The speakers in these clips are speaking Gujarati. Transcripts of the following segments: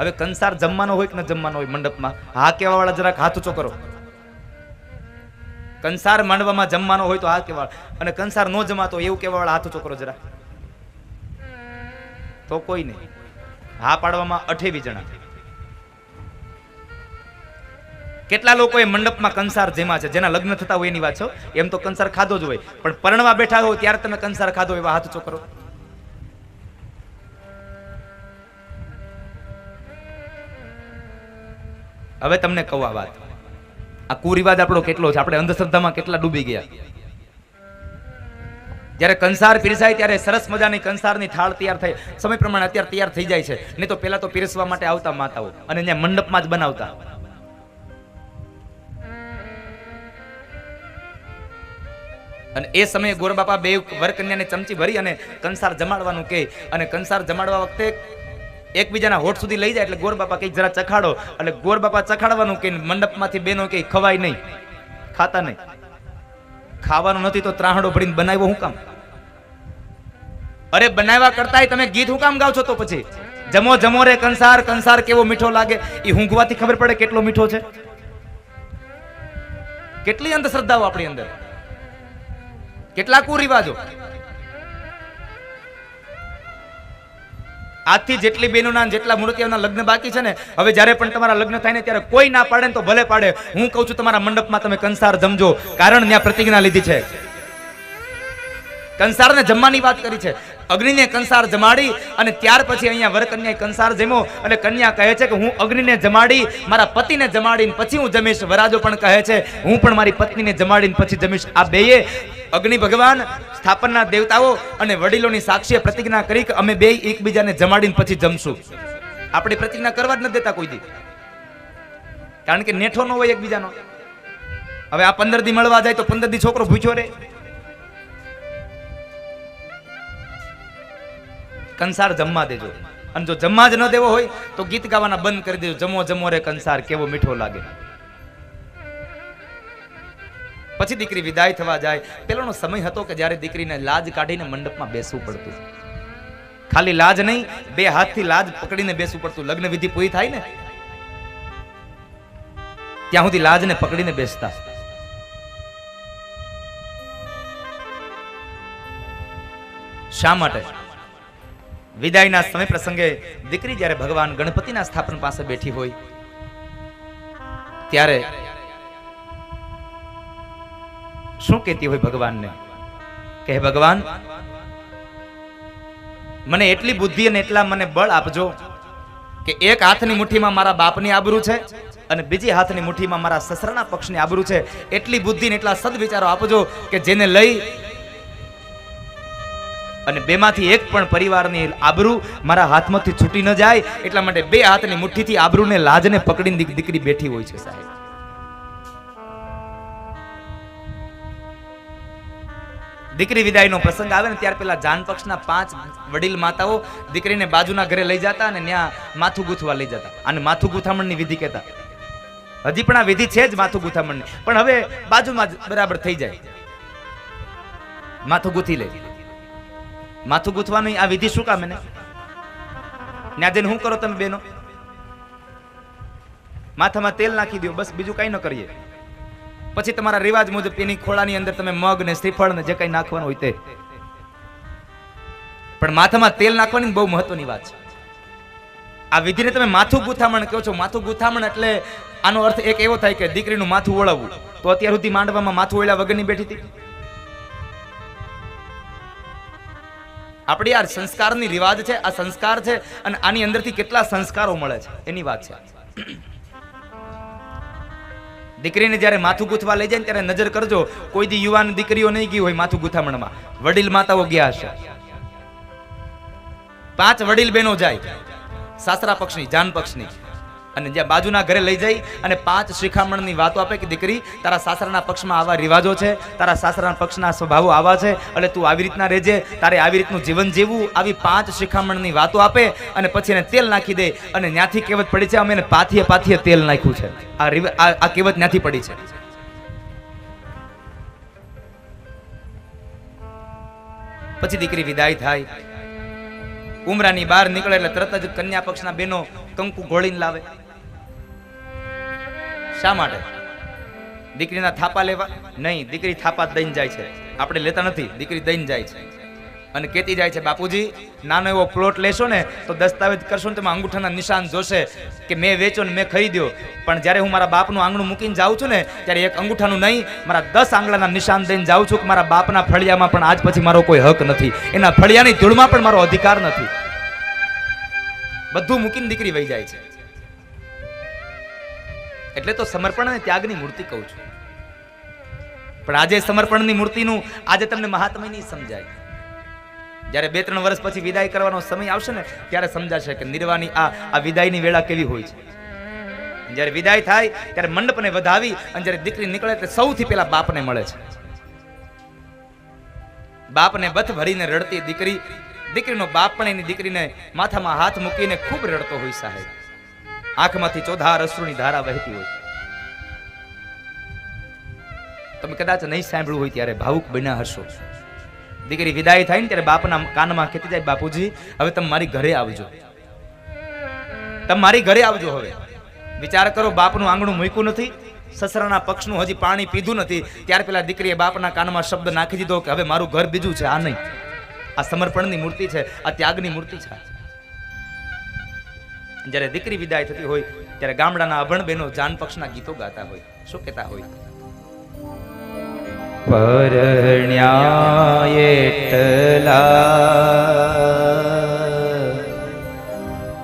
હવે કંસાર જમવાનો હોય કે ન જમવાનો હોય મંડપમાં? હા કેવા વાળા જરાક હાથ ઊંચો કરો. કંસાર માંડવામાં જમવાનો હોય તો હા કેવા અને કંસાર નો જમાતો એવું કેવા વાળા હાથ ઊંચો કરો જરા તો કોઈ નહીં. હા પાડવામાં અઠેવી જણા. કેટલા લોકોએ મંડપમાં કંસાર જેમાં છે? જેના લગ્ન થતા હોય એની વાત છો એમ તો કંસાર ખાધો જ હોય. પણ પરણવા બેઠા હોય ત્યારે તમે કંસાર ખાધો એવા હાથ ઊંચો હવે તમને કહું આ વાત. આ કુરિવાજ આપણો કેટલો છે? આપણે અંધશ્રદ્ધામાં કેટલા ડૂબી ગયા? જ્યારે કંસાર પીરસાય ત્યારે સરસ મજાની કંસારની થાળ તૈયાર થાય. સમય પ્રમાણે અત્યારે તૈયાર થઈ જાય છે. નહીં તો પહેલા તો પીરસવા માટે આવતા માતાઓ અને ત્યાં મંડપમાં જ બનાવતા. અને એ સમયે ગોરબાપા બે વરકન્યાને ચમચી ભરી અને કંસાર જમાડવાનું કહે. અને કંસાર જમાડવા વખતે એકબીજાના હોઠ સુધી લઈ જાય એટલે ગોરબાપા કઈ જરા ચખાડો. એટલે ગોરબાપા ચખાડવાનું કે મંડપમાંથી બેનો કઈ ખવાય નહીં. ખાતા નહીં. ખાવાનું નથી તો ત્રાહડો ભરીને બનાવ્યો હું કામ? અરે, બનાવ્યા કરતા તમે ગીત હું કામ ગાવ છો તો પછી? જમો જમો રે કંસાર કંસાર કેવો મીઠો લાગે? એ હુંઘવાથી ખબર પડે કેટલો મીઠો છે? કેટલી અંધશ્રદ્ધાઓ આપણી અંદર? કેટલા કુરિવાજો આજથી જેટલી બહેનોના અને જેટલા મૂર્તિઓના લગ્ન બાકી છે ને, હવે જ્યારે પણ તમારા લગ્ન થાય ને ત્યારે કોઈ ના પાડે ને તો ભલે પાડે. હું કહું છું તમારા મંડપમાં તમે કંસાર જમજો. કારણ ત્યાં પ્રતિજ્ઞા લીધી છે. કંસારને જમવાની વાત કરી છે. અગ્નિને કંસાર જમાડી અને ત્યાર પછી અહીંયા વરકન્યાએ કંસાર જમ્યો એટલે કન્યા કહે છે કે હું અગ્નિને જમાડી, મારા પતિને જમાડીને પછી હું જમીશ. વરાજો પણ કહે છે, હું પણ મારી પત્નીને જમાડીને પછી જમીશ. આ બેયે અગ્નિ ભગવાન, સ્થાપનના દેવતાઓ અને વડીલોની સાક્ષીએ પ્રતિજ્ઞા કરી કે અમે બે એકબીજાને જમાડીને પછી જમશું. આપણે પ્રતિજ્ઞા કરવા જ નથી દેતા કોઈ દી. કારણ કે નેઠો ન હોય એકબીજાનો. હવે આ પંદર દી મળવા જાય તો પંદર દી છોકરો ભૂખ્યો રહે. કંસાર જમવા દેજો. અને જો જમવા જ ન દેવો હોય તો ગીત ગાવાના બંધ કરી દેજો. જમો જમો રે કંસાર, કેવો મીઠો લાગે. પછી દીકરી વિદાય થવા જાય. પેલોનો સમય હતો કે જ્યારે દીકરીને લાજ કાઢીને મંડપમાં બેસવું પડતું. ખાલી લાજ નહીં, બે હાથથી લાજ પકડીને બેસવું પડતું. લગ્ન વિધિ પૂરી થાય ને? ત્યાં સુધી લાજને પકડીને બેસતા. શા માટે? વિદાયના સમય પ્રસંગે દીકરી જ્યારે ભગવાન ગણપતિના સ્થાપન પાસે બેઠી હોય, ત્યારે શું કહેતી હોય ભગવાનને? કે ભગવાન, મને એટલી બુદ્ધિ અને એટલા મને બળ આપજો કે એક હાથની મુઠ્ઠીમાં મારા બાપની આબરૂ છે અને બીજી હાથની મુઠ્ઠીમાં મારા સસરાના પક્ષની આબરૂ છે. એટલી બુદ્ધિ ને એટલા સદવિચારો આપજો કે જેને લઈ અને બેમાંથી એક પણ પરિવારની આબરૂ મારા હાથમાંથી છૂટી ન જાય. એટલા માટે બે હાથની મુઠ્ઠીથી આબરૂને લાજને પકડીને દીકરી બેઠી હોય છે સાહેબ. દીકરી વિદાયનો પ્રસંગ આવે ને ત્યાર પેલા જાન પક્ષના પાંચ વડીલ માતાઓ દીકરીને બાજુના ઘરે લઈ જતા અને ત્યાં માથું ગૂંથવા લઈ જતા. અને માથું ગૂંથામણની વિધિ કહેતા. હજી પણ આ વિધિ છે જ માથું ગૂંથામણની. પણ હવે બાજુમાં જ બરાબર થઈ જાય. માથું ગૂંથી લે. માથું ગૂંથવાની આ વિધિ શું કામ એને? ત્યાં જઈને શું કરો તમે બેનો? માથામાં તેલ નાખી દો બસ બીજું કઈ ન કરીએ. પછી તમારા રિવાજ મુજબ એની ખોળાની અંદર તમે મગ ને શ્રીફળ ને જે કઈ નાખવાનું હોય તે. પણ માથામાં તેલ નાખવાની બહુ મહત્વની વાત છે. આ વિધિને તમે માથું ગુથામણ કહો છો. માથું ગુથામણ એટલે આનો અર્થ એક એવો થાય કે દીકરીનું માથું ઓળવવું. તો અત્યાર સુધી માંડવામાં માથું ઓળ્યા વગરની બેઠી હતી? આપણી આ સંસ્કારની રિવાજ છે, આ સંસ્કાર છે, અને આની અંદરથી કેટલા સંસ્કારો મળે છે? એની વાત છે. દીકરીને જ્યારે માથું ગૂંથવા લઈ જાય ત્યારે નજર કરજો, કોઈ દી યુવાન દીકરીઓ નહીં ગઈ હોય માથું ગૂંથામણમાં. વડીલ માતાઓ ગયા હશે. પાંચ વડીલ બહેનો જાય. સાસરા પક્ષની, જાન પક્ષની. અને જ્યાં બાજુના ઘરે લઈ જઈ અને પાંચ શિખામણની વાતો આપે કે દીકરી, તારા સાસરાના પક્ષમાં આવા રિવાજો છે, તારા સાસરાના પક્ષના સ્વભાવો આવા છે, એટલે તું આવી રીતના રહેજે, તારે આવી રીતનું જીવન જીવવું, આવી પાંચ શિખામણની વાતો આપે અને પછી એને તેલ નાખી દે અને ત્યાંથી કહેવત પડી છે, અમે એને પાથીએ પાથીએ તેલ નાખ્યું છે. આ આ કહેવત ત્યાંથી પડી છે. પછી દીકરી વિદાય થાય. ઉમરાની બહાર નીકળે એટલે તરત જ કન્યા પક્ષના બેનો કંકુ ઘોળીને લાવે. શા માટે? દીકરીના થાપા લેવા? નહીં, દીકરી થાપા દઈને જાય છે. આપણે લેતા નથી, દીકરી દઈને જાય છે. અને કહેતી જાય છે, બાપુજી, નાનો એવો પ્લોટ લેશો ને, તો દસ્તાવેજ કરશો ને તેમાં અંગૂઠાના નિશાન જોશે કે મેં વેચો ને મેં ખરીદ્યો. પણ જ્યારે હું મારા બાપનું આંગણું મૂકીને જાઉં છું ને, ત્યારે એક અંગૂઠાનું નહીં, મારા દસ આંગળાના નિશાન દઈને જાઉં છું કે મારા બાપના ફળિયામાં પણ આજ પછી મારો કોઈ હક નથી. એના ફળિયાની ધૂળમાં પણ મારો અધિકાર નથી. બધું મૂકીને દીકરી વહી જાય છે. એટલે તો સમર્પણ અને ત્યાગની મૂર્તિ કહું છું. પણ આજે સમર્પણની મૂર્તિનું આજે તમને મહાત્મ્ય નહીં સમજાય. જ્યારે બે ત્રણ વર્ષ પછી વિદાય કરવાનો સમય આવશે ને, ત્યારે સમજાશે કે નિર્વાની આ આ વિદાયની વેળા કેવી હોય છે. જ્યારે વિદાય થાય, ત્યારે મંડપને વધાવી અને જ્યારે દીકરી નીકળે એટલે સૌથી પહેલા બાપને મળે છે. બાપને બથ ભરીને રડતી દીકરી, દીકરીનો બાપ પણ એની દીકરીને માથામાં હાથ મૂકીને ખૂબ રડતો હોય સાહેબ. આંખમાંથી ચોધાર અશ્રુની ધારા વહેતી હોય. તમે કદાચ નહીં સાંભળ્યું હોય ત્યારે ભાવુક બન્યા હશો. દીકરી વિદાય થાય ને ત્યારે બાપના કાનમાં કહેતી જાય, બાપુજી, હવે તમે મારી ઘરે આવજો. તમે મારી ઘરે આવજો હવે. વિચાર કરો, બાપનું આંગણું મૂક્યું નથી. સસરાના પક્ષનું હજી પાણી પીધું નથી. ત્યાર પેલા દીકરીએ બાપના કાનમાં શબ્દ નાખી દીધો કે, હવે મારું ઘર બીજું છે, આ નહીં. આ સમર્પણની મૂર્તિ છે, આ ત્યાગની મૂર્તિ છે. જ્યારે દીકરી વિદાય થતી હોય, ત્યારે ગામડાના અભણ બહેનો જાન પક્ષના ગીતો ગાતા હોય. શું કહેતા હોય? પરણ્યા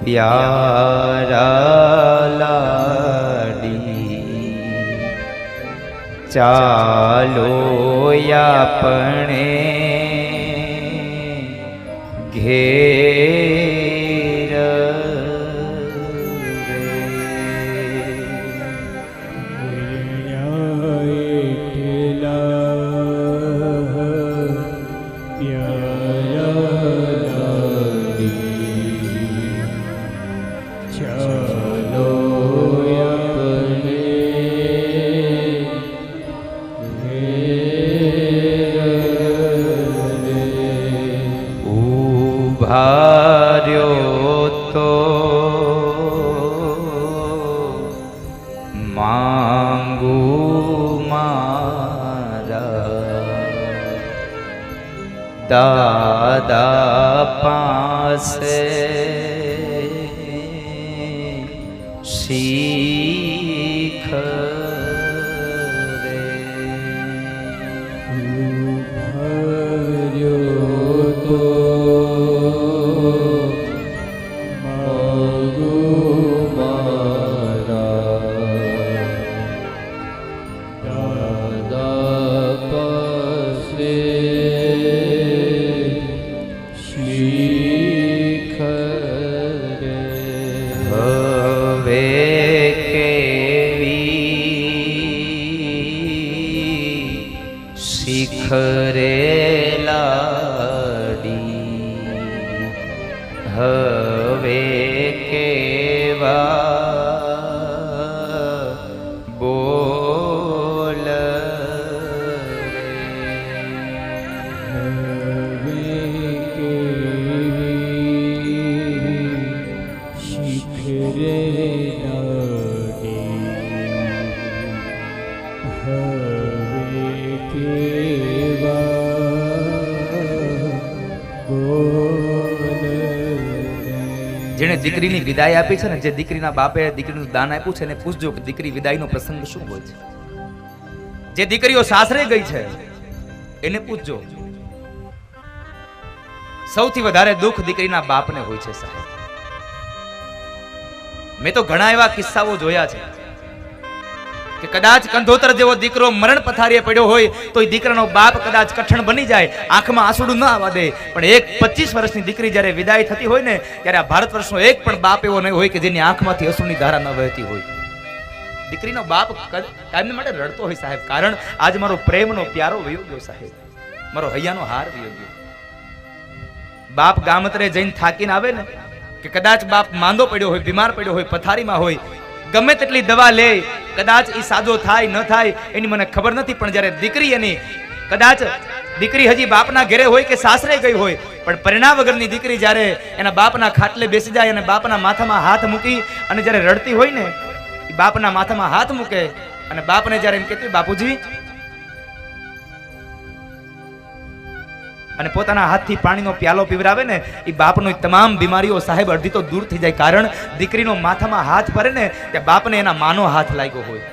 પ્યારા લાડી ચાલો આપણે ઘેર પાસે हरे જેણે દીકરીની વિદાય આપી છે ને, જે દીકરીના બાપે દીકરીનું દાન આપ્યું છે એને પૂછજો કે દીકરી વિદાયનો પ્રસંગ શું હોય છે. જે દીકરીઓ સાસરે ગઈ છે, એને પૂછજો. સૌથી વધારે દુઃખ દીકરીના બાપને હોય છે સાહેબ. મેં તો ઘણા એવા કિસ્સાઓ જોયા છે. કે કદાચ કંધોતર જેવો દીકરો મરણ પથારીએ પડ્યો હોય તો એ દીકરાનો બાપ કદાચ કઠણ બની જાય, આંખમાં આંસુડું ન આવવા દે. પણ એક પચીસ વર્ષની દીકરી જ્યારે વિદાય થતી હોય ને, ત્યારે આ ભારત વર્ષનો એક પણ બાપ એવો નહીં હોય કે જેની આંખમાંથી અસુની ધારા ન વહેતી હોય. દીકરીનો બાપ કદ- કાયમ માટે રડતો હોય સાહેબ, કારણ આજ મારો પ્રેમનો પ્યારો વયો ગયો સાહેબ. મારો હૈયાનો હાર વયો ગયો. બાપ ગામતરે જઈને થાકીને આવે ને, કે કદાચ બાપ માંદો પડ્યો હોય, બીમાર પડ્યો હોય, પથારીમાં હોય ગમે તેટલી દવા લે, કદાચ એ સાજો થાય, ન થાય, એની મને ખબર નથી, પણ જ્યારે દીકરી એની, કદાચ દીકરી હજી બાપના ઘરે હોય કે સાસરે ગઈ હોય, પણ પરિણામ વગરની દીકરી જ્યારે એના બાપના ખાટલે બેસી જાય અને બાપના માથામાં હાથ મૂકી અને જ્યારે રડતી હોય ને એ બાપના માથામાં હાથ મૂકે અને બાપને જ્યારે એમ કહેતી બાપુજી અને પોતાના હાથથી પાણીનો પ્યાલો પીવરાવે ને એ બાપનો તમામ બીમારીઓ સાહેબ અડધી તો દૂર થઈ જાય. કારણ દીકરીનો માથામાં હાથ પડે ને કે બાપને એના માનો હાથ લાગ્યો હોય.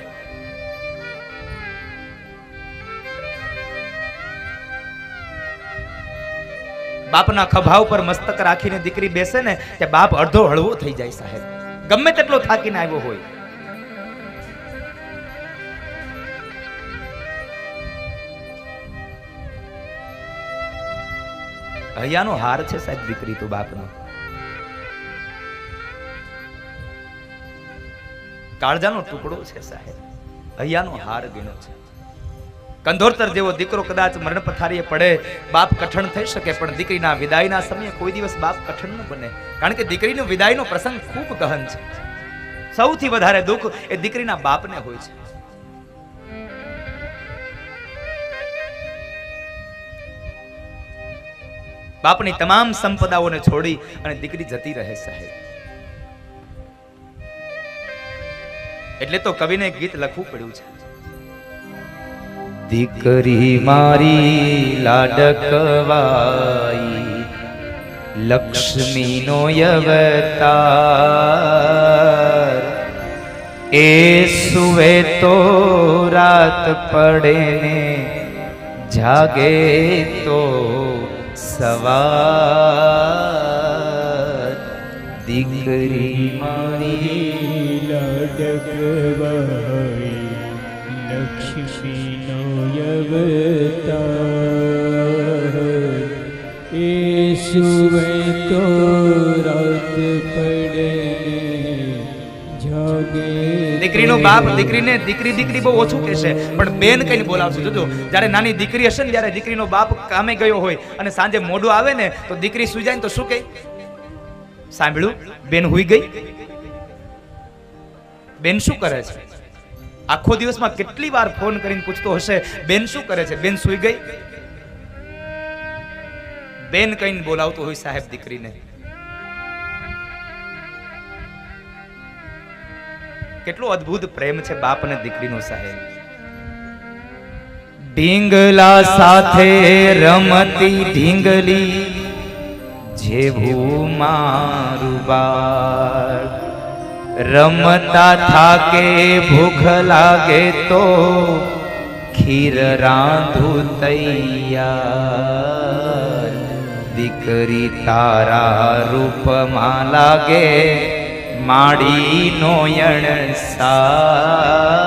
બાપના ખભા ઉપર મસ્તક રાખીને દીકરી બેસે ને કે બાપ અડધો હળવો થઈ જાય સાહેબ. ગમે તેટલો થાકીને આવ્યો હોય. હૈયાનો હાર છે સાહેબ દીકરી તો બાપનો. કાળજાનો ટુકડો છે સાહેબ. હૈયાનો હાર ગણ્યો છે. કંધોરતર જેવો દીકરો કદાચ મરણ પથારીએ પડે, બાપ કઠણ થઈ શકે, પણ દીકરીના વિદાયના સમયે કોઈ દિવસ બાપ કઠણ ન બને. કારણ કે દીકરીનો વિદાયનો પ્રસંગ ખૂબ ગહન છે. સૌથી વધારે દુઃખ એ દીકરીના બાપને હોય છે. બાપની તમામ સંપદાઓને છોડી અને દીકરી જતી રહે સાહેબ. એટલે તો કવિને ગીત લખવું પડ્યું છે. દીકરી મારી લાડકવાઈ, લક્ષ્મીનો યવતા એ સુવે તો રાત પડે ને જાગે તો સવાર. દીકરી મારી લાડકવાઈ લક્ષ્મીનો યવતા એ સુવે તો દીકરીનો બાપ દીકરીને દીકરી દીકરી બહુ ઓછું કહેશે પણ બેન કઈને બોલાવશે જોજો, જ્યારે નાની દીકરી હશે ને ત્યારે દીકરીનો બાપ કામે ગયો હોય અને સાંજે મોડું આવે ને તો દીકરી સુઈ જાય ને તો શું કહે? સાંભળ્યું? બેન હુઈ ગઈ? બેન શું કરે છે? આખો દિવસમાં કેટલી વાર ફોન કરીને પૂછતો હશે, બેન શું કરે છે? બેન સુઈ ગઈ? બેન કઈને બોલાવતો હોય સાહેબ દીકરીને. કેટલો અદ્ભુત પ્રેમ છે બાપ અને દીકરીનો સાહેબ. ઢીંગલા સાથે રમતી ઢીંગલી જેવું મારું બાળ. રમતા થાકે ભૂખ લાગે તો ખીર રાંધું તૈયાર. દીકરી તારા રૂપમાં લાગે માડી નોયણ સાર.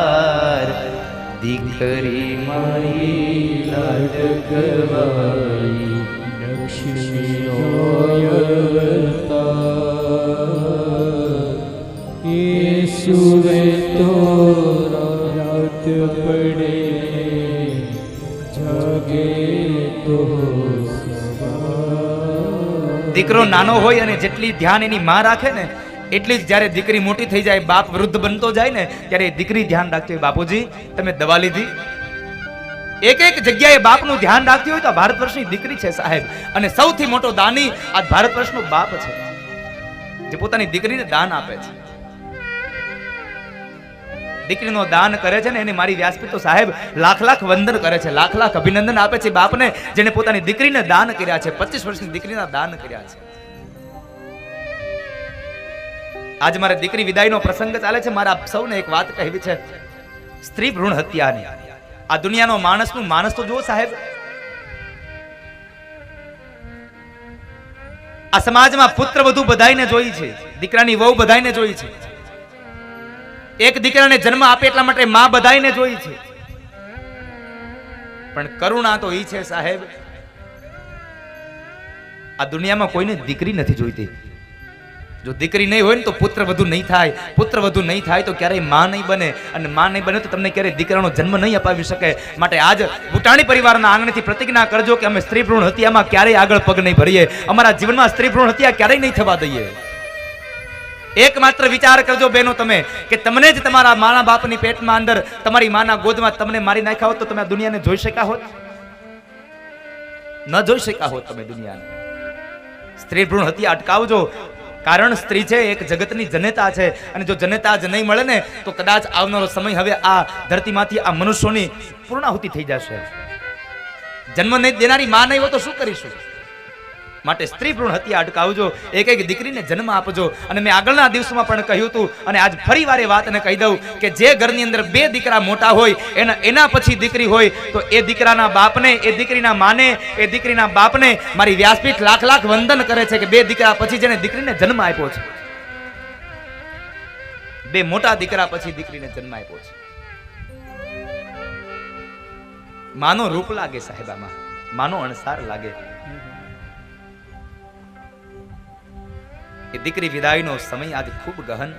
દીકરી મારી લાડકવાઈ લક્ષ્મીનો યવતાર એ સુવે તો રાત પડે દીકરો નાનો હોય અને જેટલી ધ્યાન એની માં રાખે ને એટલી જ જ્યારે દીકરી મોટી થઈ જાય, બાપ વૃદ્ધ બનતો જાય ને, ત્યારે દીકરી ધ્યાન રાખતી હોય બાપુજી, તમે દવા લીધી. એક એક જગ્યાએ બાપનું ધ્યાન રાખતી હોય તો ભારત વર્ષની દીકરી છે સાહેબ. અને સૌથી મોટો દાની આ ભારત વર્ષનો બાપ છે. જે પોતાની દીકરીને દાન આપે છે. દીકરીનો દાન કરે છે ને, એને મારી વ્યાસપીઠ તો સાહેબ લાખ લાખ વંદન કરે છે. લાખ લાખ અભિનંદન આપે છે બાપને જેને પોતાની દીકરીને દાન કર્યા છે. પચીસ વર્ષની દીકરીના દાન કર્યા છે. આજે મારે દીકરી વિદાયનો પ્રસંગ ચાલે છે. મારા સૌને એક વાત કહેવી છે. સ્ત્રી ભ્રૂણ હત્યાની. આ દુનિયાનો માણસનું માણસ તો જુઓ સાહેબ. આ સમાજમાં પુત્ર વધુ બધાઈને જોઈ છે. દીકરાની વહુ બધાઈને જોઈ છે. એક દીકરાને જન્મ આપે એટલા માટે માં બધાઈને જોઈ છે. પણ કરુણા તો ઈ છે સાહેબ. આ દુનિયામાં કોઈને દીકરી નથી જોઈતી. જો દીકરી નહીં હોય ને તો પુત્ર વધુ નહીં થાય. પુત્ર વધુ નહીં થાય તો ક્યારેયમાં નહીં બને. અને માં નહીં બને તો તમને ક્યારેય દીકરાનો જન્મ નહીં અપાવી શકે. માટે આજ ભૂટાણી પરિવારના આંગણેથી પ્રતિજ્ઞા કરજો કે અમે સ્ત્રી ભ્રૂણ હત્યામાં ક્યારેય આગળ પગ નહીં ભરીએ. અમારા જીવનમાં સ્ત્રી ભ્રૂણ હત્યા ક્યારેય નહીં થવા દઈએ. એકમાત્ર વિચાર કરજો બેનો તમે, કે તમને જ તમારા માના બાપની પેટમાં અંદર, તમારી માના ગોદમાં તમને મારી નાખ્યા હોત તો તમે આ દુનિયાને જોઈ શક્યા હોત? ન જોઈ શક્યા હોત તમે દુનિયાને. સ્ત્રી ભ્રૂણ હત્યા અટકાવજો. કારણ સ્ત્રી છે, એક જગતની જનેતા છે. અને જો જનેતા જ નહીં મળે ને, તો કદાચ આવનારો સમય હવે આ ધરતીમાંથી આ મનુષ્યોની પૂર્ણાહુતિ થઈ જશે. જન્મ નહીં દેનારી માં નહીં હોય તો શું કરીશું? માટે સ્ત્રી ભ્રૂણ હત્યા અટકાવજો. એક એક દીકરીને જન્મ આપજો. અને મેં આગળના દિવસમાં પણ કહ્યું હતું, અને આજ ફરી વાર વાતને કહી દઉં કે જે ઘરની અંદર બે દીકરા મોટા હોય, એના એના પછી દીકરી હોય, તો એ દીકરાના બાપને, એ દીકરીના માને, એ દીકરીના બાપને મારી વ્યાસપીઠ લાખ લાખ વંદન કરે છે કે બે દીકરા પછી જેને દીકરીને જન્મ આપ્યો છે. બે મોટા દીકરા પછી દીકરીને જન્મ આપ્યો છે. માનો રૂપ લાગે સાહેબામાં માનો અણસાર લાગે. એ દીકરી વિદાયનો સમય આજ ખૂબ ગહન.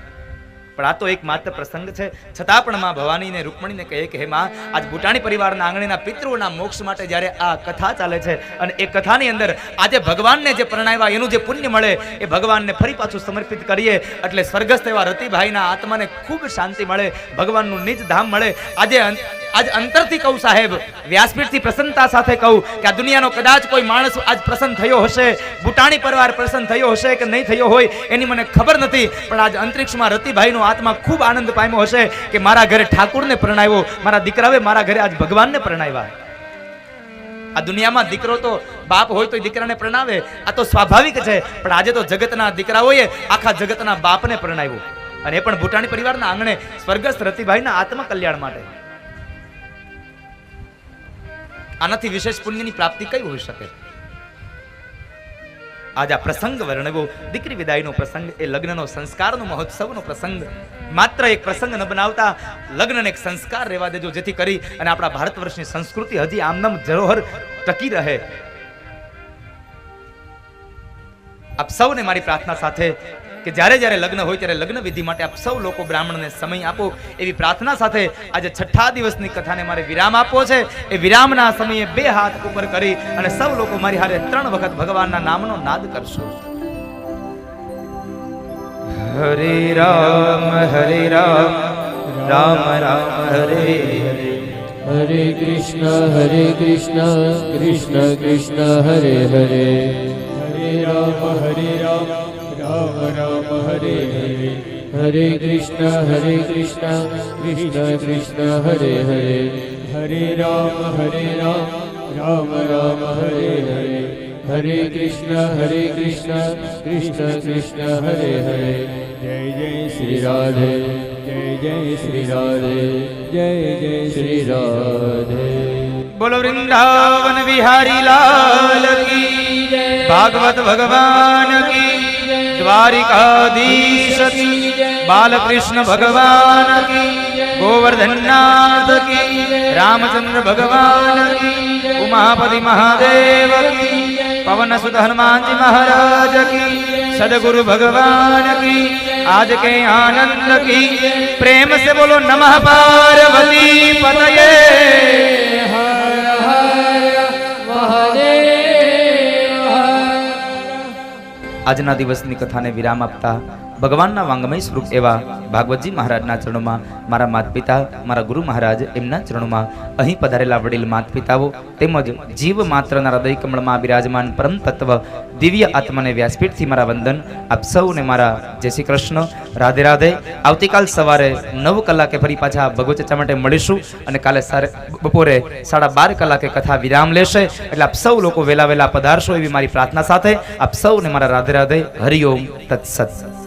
પણ આ તો એક માત્ર પ્રસંગ છે. છતાં પણ માં ભવાનીને, રૂકમણીને કહે કે, હે માં, આજ બુટાણી પરિવારના આંગણીના પિતૃઓના મોક્ષ માટે જ્યારે આ કથા ચાલે છે અને એ કથાની અંદર આજે ભગવાનને જે પરણાવ્યા એનું જે પુણ્ય મળે, એ ભગવાનને ફરી પાછું સમર્પિત કરીએ. એટલે સ્વર્ગસ્થ એવા રતિભાઈના આત્માને ખૂબ શાંતિ મળે, ભગવાનનું નિજ ધામ મળે. આજે આજ અંતરથી કહું સાહેબ, વ્યાસપીઠથી પ્રસન્નતા સાથે કહું કે આ દુનિયાનો કદાચ કોઈ માણસ આજ પ્રસન્ન થયો હશે, બુટાણી પરિવાર પ્રસન્ન થયો હશે કે નહીં થયો હોય એની મને ખબર નથી, પણ આજ અંતરિક્ષમાં રતિભાઈનો આત્મા ખૂબ આનંદ પામ્યો હશે કે મારા ઘરે ઠાકુરને પરણાવ્યો, મારા દીકરાએ મારા ઘરે આજ ભગવાનને પરણાવ્યા. આ દુનિયામાં દીકરો તો બાપ હોય તો દીકરાને પ્રણાવે, આ તો સ્વાભાવિક છે, પણ આજે તો જગતના દીકરાઓએ આખા જગતના બાપને પરણાવ્યો. અને એ પણ ભૂટાણી પરિવારના આંગણે સ્વર્ગસ્થ રતિભાઈના આત્મા કલ્યાણ માટે. આનાથી વિશેષ પુણ્યની પ્રાપ્તિ કઈ હોઈ શકે? આજ આ પ્રસંગ વર્ણવો. દીકરી વિદાયનો પ્રસંગ, એ લગ્નનો સંસ્કારનો મહોત્સવનો પ્રસંગ. માત્ર એક પ્રસંગ ન બનાવતા, લગ્નને એક સંસ્કાર રહેવા દેજો, જેથી કરી અને આપણા ભારત વર્ષની સંસ્કૃતિ હજી આમનામ જરોહર ટકી રહે. આપ સૌને મારી પ્રાર્થના સાથે કે જ્યારે જ્યારે લગ્ન હોય ત્યારે લગ્ન વિધિ માટે આપ સૌ લોકો બ્રાહ્મણને સમય આપો એવી પ્રાર્થના સાથે આજે છઠ્ઠા દિવસની કથાને મારે વિરામ આપવો છે. એ વિરામના સમયે બે હાથ ઉપર કરી અને સૌ લોકો મારી હારે ત્રણ વખત ભગવાનના નામનો નાદ કરશો. હરે રામ હરે રામ રામ રામ હરે હરે. હરે કૃષ્ણ હરે કૃષ્ણ કૃષ્ણ કૃષ્ણ હરે હરે. હરે રામ હરે રામ. રામ રામ, હરે હરે. હરે કૃષ્ણ હરે કૃષ્ણ. કૃષ્ણ કૃષ્ણ, હરે હરે. હરે રામ હરે રામ. રામ રામ, હરે હરે. હરે કૃષ્ણ હરે કૃષ્ણ. કૃષ્ણ કૃષ્ણ, હરે હરે. જય જય શ્રી રાધે. જય જય શ્રી રાધે. જય જય શ્રી રાધે. બોલો વૃંદાવન વિહારી લાલ કી ભાગવત ભગવાન કી દ્વારિકાધીશ બાલકૃષ્ણ ભગવાન ગોવર્ધનનાથ રામચંદ્ર ભગવાન ઉમાપતિ મહાદેવ પવન સુત હનુમાનજી મહારાજ કી સદગુરુ ભગવાન કી આજ કે આનંદ કી પ્રેમ સે બોલો નમઃ પાર્વતી પતયે આજના દિવસની કથાને વિરામ આપતા ભગવાનના વાંગમય સ્વરૂપ એવા ભાગવતજી મહારાજના ચરણોમાં મારા માત પિતા મારા ગુરુ મહારાજ એમના ચરણોમાં અહીં પધારેલા વડીલ માત પિતાઓ તેમજ જીવ માત્રના હૃદય કમળમાં બિરાજમાન પરમ તત્વ દિવ્ય આત્માને વ્યાસપીઠથી મારા વંદન. આપ સૌને મારા જય શ્રી કૃષ્ણ. રાધે રાધે. આવતીકાલ સવારે નવ કલાકે ફરી પાછા ભગવત ચર્ચા માટે મળીશું અને કાલે બપોરે સાડા બાર કલાકે કથા વિરામ લેશે. એટલે આપ સૌ લોકો વેલા વહેલા પધારશો એવી મારી પ્રાર્થના સાથે. આપ સૌને મારા રાધે રાધે. હરિઓમ તત્સત.